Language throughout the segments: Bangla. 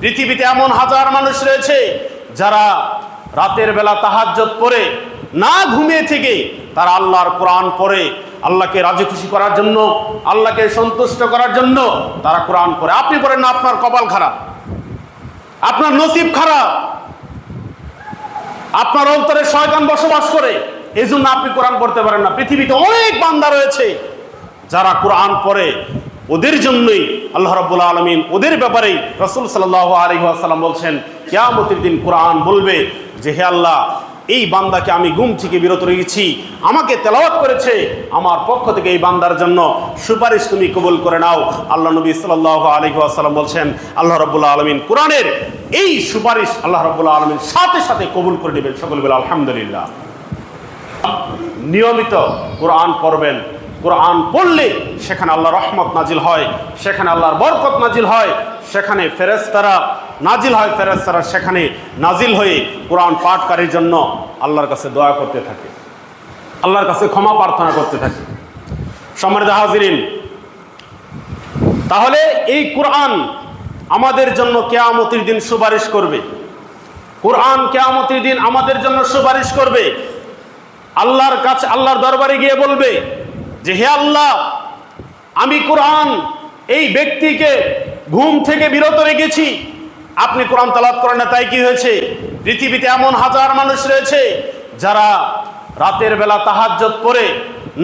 পৃথিবীতে এমন হাজার মানুষ রয়েছে যারা রাতের বেলা তাহাজ্জত পড়ে, না ঘুমিয়ে থেকে তারা আল্লাহর কোরআন পড়ে, আল্লাহকে রাজি খুশি করার জন্য, আল্লাহকে সন্তুষ্ট করার জন্য তারা কোরআন পড়ে। আপনি পড়েন না, আপনার কপাল খারাপ। আপনার নসিব খারাপ। আপনার অন্তরে শয়তান বসবাস করে। এই জন্য আপনি কোরআন পড়তে পারেন না। পৃথিবীতে অনেক বান্দা রয়েছে যারা কোরআন পড়ে ওদের জন্যই আল্লাহ রাব্বুল আলমিন ওদের ব্যাপারেই রসুল সাল্লাহ আলী আসাল্লাম বলছেন, কেয়ামতির দিন কোরআন বলবে যে, হে আল্লাহ, এই বান্দাকে আমি গুম থেকে বিরত রেখেছি, আমাকে তেলাওয়াত করেছে, আমার পক্ষ থেকে এই বান্দার জন্য সুপারিশ তুমি কবুল করে নাও। আল্লাহ নবী সাল্লাহ আলী আসাল্লাম বলছেন, আল্লাহ রব্বুল্লাহ আলমিন কোরআনের এই সুপারিশ আল্লাহ রব্বুল্লাহ আলমিন সাথে সাথে কবুল করে নেবেন সকল বলে, আলহামদুলিল্লাহ। নিয়মিত কোরআন পড়বেন কোরআন পড়লে সেখানে আল্লাহ রহমত নাজিল হয়, সেখানে আল্লাহর বরকত নাজিল হয়, সেখানে ফেরেস্তারা নাজিল হয় ফেরেস্তারা সেখানে নাজিল হয়ে কোরআন পাঠকারীর জন্য আল্লাহর কাছে দয়া করতে থাকে, আল্লাহর কাছে ক্ষমা প্রার্থনা করতে থাকে। সম্মানিত হাজিরিন, তাহলে এই কোরআন আমাদের জন্য কেয়ামতির দিন সুপারিশ করবে। কোরআন কেয়ামতির দিন আমাদের জন্য সুপারিশ করবে। আল্লাহর কাছে, আল্লাহর দরবারে গিয়ে বলবে যে হে আল্লাহ, আমি কোরআন এই ব্যক্তিকে ঘুম থেকে বিরত রেখেছি। আপনি কোরআন তালাত করেন না, তাই কি হয়েছে? পৃথিবীতে এমন হাজার মানুষ রয়েছে যারা রাতের বেলা তাহাজ্জত পড়ে,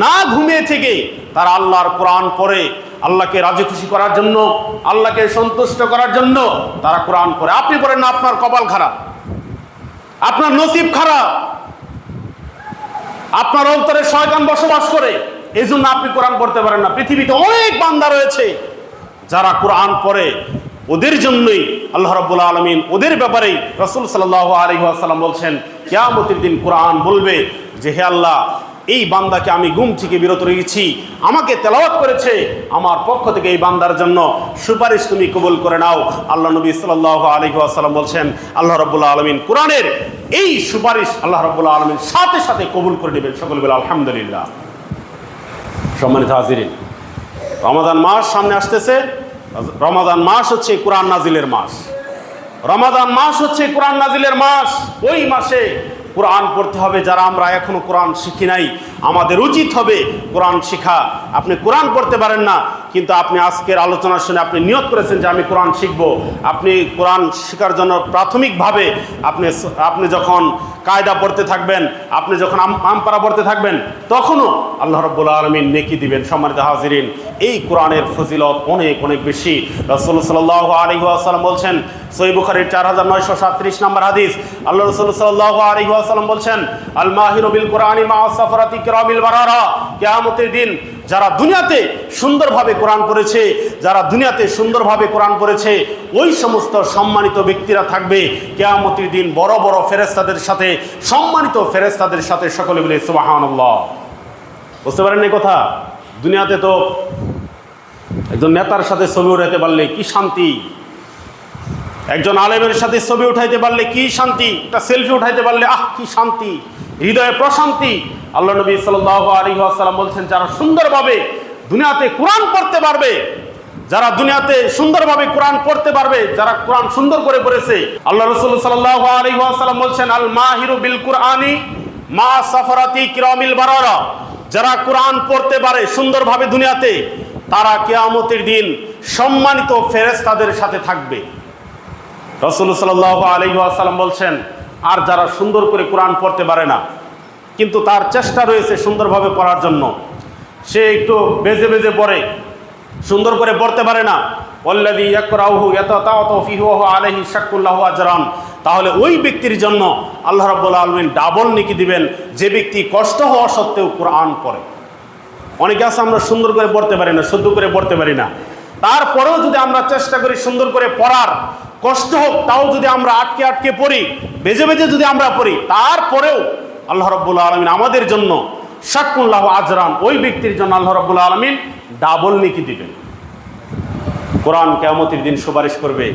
না ঘুমিয়ে থেকে তারা আল্লাহর কোরআন পড়ে, আল্লাহকে রাজি খুশি করার জন্য, আল্লাহকে সন্তুষ্ট করার জন্য তারা কোরআন পড়ে। আপনি পড়েন না, আপনার কপাল খারাপ, আপনার নসিব খারাপ, আপনার অন্তরে শয়তান বসবাস করে। এই জন্য আপনি কোরআন পড়তে পারেন না। পৃথিবীতে অনেক বান্দা রয়েছে যারা কোরআন পড়ে। ওদের জন্যই আল্লাহ রাব্বুল আলমিন ওদের ব্যাপারেই রসুল সাল্লাহ আলী আসাল্লাম বলছেন, কেয়ামতির দিন কোরআন বলবে যে, হে আল্লাহ, এই বান্দাকে আমি গুম থেকে বিরত রেখেছি। আমাকে তেলাওয়াত করেছে। আমার পক্ষ থেকে এই বান্দার জন্য সুপারিশ তুমি কবুল করে নাও। আল্লাহ নবী সাল্লাহ আলী আসাল্লাম বলছেন, আল্লাহ রব্বুল্লাহ আলমিন কোরআনের এই সুপারিশ আল্লাহ রব্বুল্লাহ আলমিন সাথে সাথে কবুল করে নেবেন সকল বলে। আলহামদুলিল্লাহ। সম্মানিত হাজিরিন। রমাদান মাস সামনে আসতেছে। রমাদান মাস হচ্ছে কোরআন নাজিলের মাস। রমাদান মাস হচ্ছে কোরআন নাজিলের মাস। ওই মাসে কোরআন পড়তে হবে যারা আমরা এখনও কোরআন শিখি নাই। আমাদের উচিত হবে কোরআন শিখা। আপনি কোরআন পড়তে পারেন না। কিন্তু আপনি আজকের আলোচনার শুনে আপনি নিয়োগ করেছেন যে আমি কোরআন শিখব। আপনি কোরআন শেখার জন্য প্রাথমিকভাবে আপনি আপনি যখন কায়দা পড়তে থাকবেন, আপনি যখন আম আমপারা পড়তে থাকবেন, তখনও আল্লাহ রব্বুল আলমিন নেকি দিবেন, সম্মানিত হাজিরিন। এই কোরআনের ফজিলত অনেক অনেক বেশি। রসুল সাল্লাহ আলী আসালাম বলছেন সই বুখারির চার হাজার নয়শো সাতত্রিশ নম্বর হাদিস, আল্লাহ রসুল সাল্লাহ আলী আসালাম বলছেন আল মাহির বিল কোরআনি মা সফরাতি কিরামিল বারারা। কেয়ামতের দিন যারা দুনিয়াতে সুন্দরভাবে কোরআন পড়েছে, যারা দুনিয়াতে সুন্দরভাবে কোরআন পড়েছে, ওই সমস্ত সম্মানিত ব্যক্তিরা থাকবে কেয়ামতির দিন বড় বড় ফেরেস্তাদের সাথে, সম্মানিত ফেরেস্তাদের সাথে সকলে মিলে সুবাহান্লাহ বুঝতে পারেন এই কথা? দুনিয়াতে তো একজন নেতার সাথে ছবি উঠাইতে পারলে কি শান্তি? একজন আলেমের সাথে ছবি উঠাইতে পারলে কি শান্তি? একটা সেলফি উঠাইতে পারলে, আহ, কি শান্তি? হৃদয়ে প্রশান্তি। আল্লাহ নবী সাল্লাহ আলী আসসালাম বলছেন, যারা সুন্দরভাবে দুনিয়াতে কোরআন পড়তে পারবে, যারা দুনিয়াতে সুন্দরভাবে কোরআন পড়তে পারবে, যারা কোরআন সুন্দর করে পড়েছে। আল্লাহ রসুল সাল্লাহ আলী বলছেন আল মাহিরু বিল কুরআনি মা সাফরাতি কিরামিল বারারা। যারা কোরআন পড়তে পারে সুন্দরভাবে দুনিয়াতে, তারা কেয়ামতের দিন সম্মানিত ফেরেস্তাদের সাথে থাকবে। রসুল সাল্লাহ আলী আসালাম বলছেন, আর যারা সুন্দর করে কোরআন পড়তে পারে না, কিন্তু তার চেষ্টা রয়েছে সুন্দরভাবে পড়ার জন্য সে একটু বেজে বেজে পড়ে, সুন্দর করে পড়তে পারে না। অল্লাদি ইয়াকরাহু এত তাওত ফিহু আলহি শাকুল্লাহ আজরান। তাহলে ওই ব্যক্তির জন্য আল্লাহ রাব্বুল আলমিন ডাবল নিকি দিবেন, যে ব্যক্তি কষ্ট হওয়া সত্ত্বেও কোরআন পড়ে। অনেকে আছে আমরা সুন্দর করে পড়তে পারি না, শুদ্ধ করে পড়তে পারি না। তারপরেও যদি আমরা চেষ্টা করি সুন্দর করে পড়ার, কষ্ট হোক, তাও যদি আমরা আটকে আটকে পড়ি, বেজে বেজে যদি আমরা পড়ি, তারপরেও আল্লাহ রব্বুল আলমিন আমাদের জন্য শাকুল্লাহ আজরান, ওই ব্যক্তির জন্য আল্লাহ রব্বুল আলমিন ডাবল নিকি দিবেন। কোরআন কেমতির দিন সুপারিশ করবে।